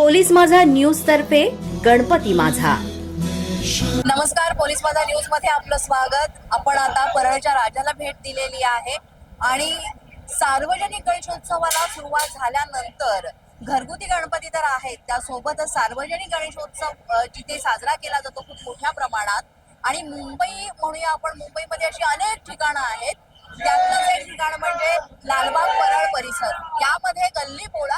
Police माझा news तर्फे गणपती माझा. नमस्कार पोलीस माझा न्यूजमध्ये आपलं स्वागत. आपण आता परळच्या राजाला भेट दिलेली आहे. आणि सार्वजनिक गणेशोत्सवाला सुरुवात झाल्यानंतर घरगुती गणपती तर आहेत. त्यासोबतच सार्वजनिक गणेशोत्सव जिथे साजरा केला जातो खूप मोठ्या प्रमाणात. आणि मुंबई म्हणूया आपण मुंबईमध्ये अशी अनेक ठिकाणं आहेत. त्यातलंच एक ठिकाण म्हणजे लालबाग परळ परिसर. यामध्ये गल्ली बोळामध्ये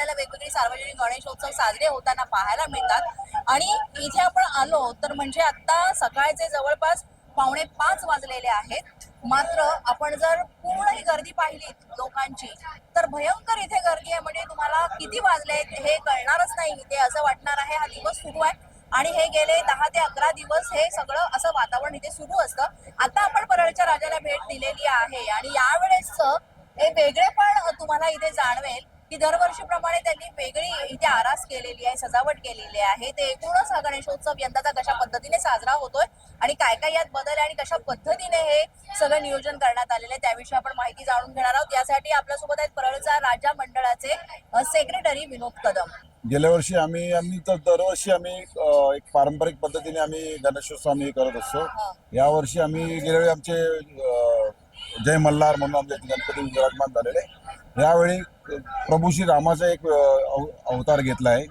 आपल्याला वेगवेगळे सार्वजनिक गणेशोत्सव साजरे होताना पाहायला मिळतात. आणि इथे आपण आलो तर म्हणजे आता सकाळचे जवळपास पावणे पाच वाजलेले आहेत. मात्र आपण जर पूर्ण ही गर्दी पाहिली लोकांची तर भयंकर इथे गर्दी आहे म्हणजे तुम्हाला किती वाजले हे कळणारच नाही इथे. असं वाटणार आहे हा दिवस सुरू आहे. आणि हे गेले दहा ते अकरा दिवस हे सगळं असं वातावरण इथे सुरू असतं. आता आपण परळच्या राजाला भेट दिलेली आहे. आणि यावेळेस हे वेगळे पण तुम्हाला इथे जाणवेल. की दरवर्षीप्रमाणे त्यांनी वेगळी इथे आरास केलेली आहे सजावट केलेली आहे. ते एकूणच हा गणेशोत्सव यंदाचा कशा पद्धतीने साजरा होतोय आणि काय काय यात बदल आणि कशा पद्धतीने हे सगळं नियोजन करण्यात आलेलं आहे त्याविषयी आपण माहिती जाणून घेणार आहोत. यासाठी आपल्यासोबत आहेत परळचा राजा मंडळाचे सेक्रेटरी विनोद कदम. गेल्या वर्षी आम्ही आम्ही तर दरवर्षी आम्ही एक पारंपरिक पद्धतीने आम्ही गणेशोत्सव आम्ही करत असतो. यावर्षी आम्ही गेल्या वेळी आमचे जय मल्हार म्हणून आमचे गणपती विराजमान झालेले. यावेळी अ, प्रभू श्री रामाचा एक अवतार घेतला आहे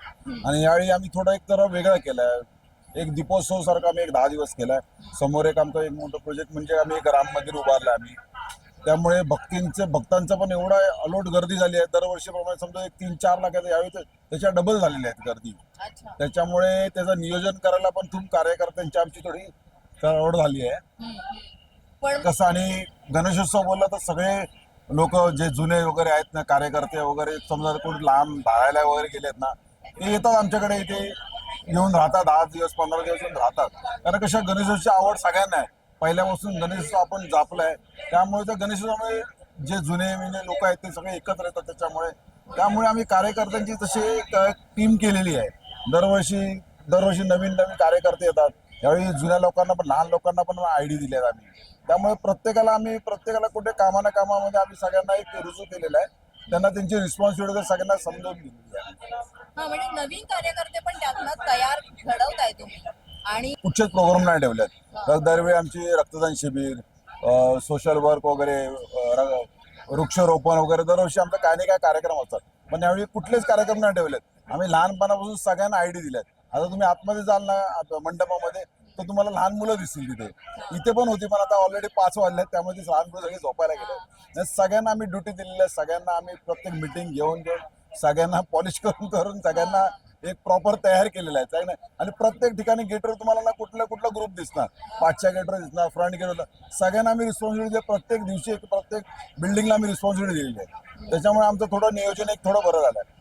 आणि यावेळी आम्ही थोडा एक तर वेगळा केला आहे एक दीपोत्सव सारखा आम्ही एक दहा दिवस केलाय. समोर एक आमचा एक मोठं प्रोजेक्ट म्हणजे आम्ही एक राम मंदिर उभारलं आम्ही. त्यामुळे भक्तींचे भक्तांचं पण एवढा अलोट गर्दी झाली आहे. दरवर्षीप्रमाणे समजा एक तीन चार लाख आहे यावेळी त्याच्या डबल झालेली आहेत गर्दी. त्याच्यामुळे त्याचं नियोजन करायला पण खूप कार्यकर्त्यांची आमची थोडी चळवळ झाली आहे. कसं आणि गणेशोत्सव बोलला तर सगळे लोक जे जुने वगैरे आहेत ना कार्यकर्ते वगैरे समजा कोणी लांब धारायला वगैरे गेलेत ना ते येतात आमच्याकडे इथे येऊन राहतात दहा दिवस पंधरा दिवस येऊन राहतात. कारण कशा गणेशोत्सवची आवड सगळ्यांना आहे. पहिल्यापासून गणेशोत्सव आपण जापलाय त्यामुळे त्या गणेशोत्सवामुळे जे जुने विने लोक आहेत ते सगळे एकत्र येतात त्याच्यामुळे. त्यामुळे आम्ही कार्यकर्त्यांची तशी एक टीम केलेली आहे. दरवर्षी दरवर्षी नवीन नवीन कार्यकर्ते येतात. यावेळी जुन्या लोकांना पण लहान लोकांना पण आय डी दिले आहेत आम्ही. त्यामुळे प्रत्येकाला आम्ही प्रत्येकाला कुठे कामाना कामामध्ये आम्ही सगळ्यांना एक रुजू केलेला आहे. त्यांना त्यांची रिस्पॉन्सिबिलिटी सगळ्यांना समजावून दिलेली आहे. म्हणजे नवीन कार्यकर्ते पण त्यातनं तयार तुम्ही. आणि कुठचेच प्रोग्राम नाही ठेवलेत. तर दरवेळी आमची रक्तदान शिबिर सोशल वर्क वगैरे वृक्षारोपण वगैरे दरवर्षी आमचा काय नाही काय कार्यक्रम असतात. पण यावेळी कुठलेच कार्यक्रम नाही ठेवलेत. आम्ही लहानपणापासून सगळ्यांना आयडी दिल्यात आता तुम्ही आतमध्ये जाल ना मंडपामध्ये तर तुम्हाला लहान मुलं दिसतील तिथे. इथे पण होती पण आता ऑलरेडी पाच वाजले त्यामुळे लहान मुलं सगळी झोपायला गेले. सगळ्यांना आम्ही ड्युटी दिलेली आहे सगळ्यांना आम्ही प्रत्येक मिटिंग घेऊन घेऊन सगळ्यांना पॉलिश करून करून सगळ्यांना एक प्रॉपर तयार केलेला आहे चांगलं आणि प्रत्येक ठिकाणी गेटवर तुम्हाला ना कुठला कुठला ग्रुप दिसणार. पाचच्या गेटवर दिसणार फ्रंट गेटवर सगळ्यांना आम्ही रिस्पॉन्सिबिलिटी प्रत्येक दिवशी प्रत्येक बिल्डिंगला आम्ही रिस्पॉन्सिबिलिटी दिलेली आहे. त्याच्यामुळे आमचं थोडं नियोजन एक थोडं बरं झालं आहे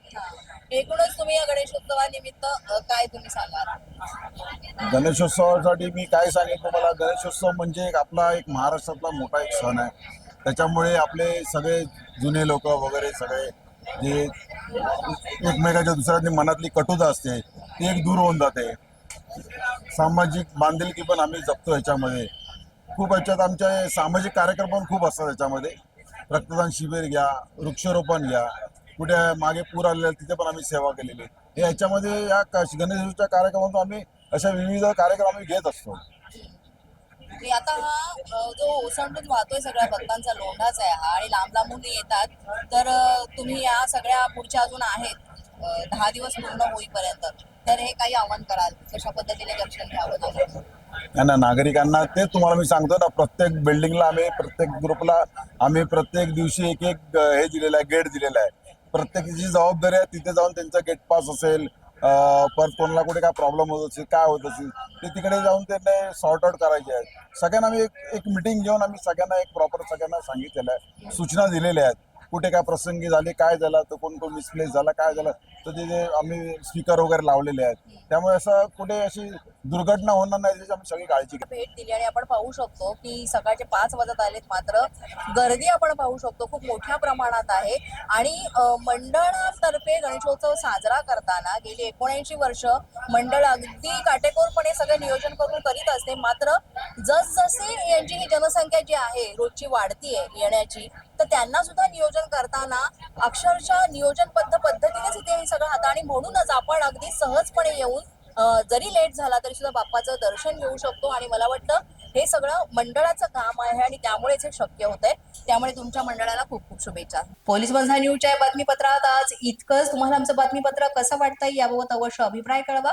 एकूणच तुम्ही या गणेशोत्सवानिमित्त काय तुम्ही सांगाल? गणेशोत्सवासाठी मी काय सांगेन तुम्हाला? गणेशोत्सव म्हणजे एक आपला एक महाराष्ट्रातला मोठा एक सण आहे. त्याच्यामुळे आपले सगळे जुने लोक वगैरे सगळे जे एकमेकाच्या दुसऱ्यांनी मनातली कटुता असते ती एक दूर होऊन जाते. सामाजिक बांधिलकी पण आम्ही जपतो याच्यामध्ये खूप याच्यात आमचे सामाजिक कार्यक्रम पण खूप असतात याच्यामध्ये रक्तदान शिबिर घ्या वृक्षारोपण घ्या कुठे मागे पूर आलेला तिथे पण आम्ही सेवा केलेली आहे. याच्यामध्ये या गणेशोत्सवच्या कार्यक्रमातून आम्ही अशा विविध कार्यक्रम आम्ही घेत असतो. आता हा अ, जो ओसंडून वाहतोय सगळ्या भक्तांचा लोंढाच आहे हा आणि लांब लांबून येतात तर अ, तुम्ही या सगळ्या पुढच्या अजून आहेत अ, दहा दिवस पूर्ण होईपर्यंत तर हे काही आव्हान कराल कशा पद्धतीने दर्शन घ्यावं लागेल ना नागरिकांना ते तुम्हाला मी सांगतो ना प्रत्येक बिल्डिंगला आम्ही प्रत्येक ग्रुपला आम्ही प्रत्येक दिवशी एक एक अं, हे दिलेलं आहे गेट दिलेलं आहे. प्रत्येकाची जबाबदारी आहे तिथे जाऊन त्यांचा गेट पास असेल परत कोणाला कुठे काय प्रॉब्लेम होत असेल काय होत असेल ते तिकडे जाऊन त्यांना सॉर्ट आउट करायचे आहेत. सगळ्यांना आम्ही एक एक मिटिंग घेऊन आम्ही सगळ्यांना एक प्रॉपर सगळ्यांना सांगितलेलं आहे सूचना दिलेल्या आहेत. कुठे काय प्रसंगी झाले काय झालं तर कोण कोण मिसप्लेस झाला काय झालं तर तिथे आम्ही स्पीकर वगैरे लावलेले आहेत. त्यामुळे असं कुठे अशी दुर्घटना होणार नाही त्याची आम्ही सगळी काळजी भेट दिली आणि आपण पाहू शकतो की सकाळचे पाच वाजत आलेत मात्र गर्दी आपण पाहू शकतो खूप मोठ्या प्रमाणात आहे. आणि मंडळातर्फे गणेशोत्सव साजरा करताना गेली एकोणऐंशी वर्ष मंडळ अगदी काटेकोरपणे सगळे नियोजन करून करीत असते. मात्र जसजसे यांची ही जनसंख्या जी आहे रोजची वाढतीये येण्याची तर त्यांना सुद्धा नियोजन करताना अक्षरशः नियोजनबद्ध पद्धतीनेच इथे हे सगळं हाता आणि म्हणूनच आपण अगदी सहजपणे येऊन जरी लेट झाला तरी सुद्धा बाप्पाचं दर्शन घेऊ शकतो. आणि मला वाटतं हे सगळं मंडळाचं काम आहे आणि त्यामुळेच हे शक्य होत आहे त्यामुळे तुमच्या मंडळाला खूप खूप शुभेच्छा. पोलीस बंधा न्यूजच्या बातमीपत्रात आज इतकंच. तुम्हाला आमचं बातमीपत्र कसं वाटतंय याबाबत अवश्य अभिप्राय कळवा.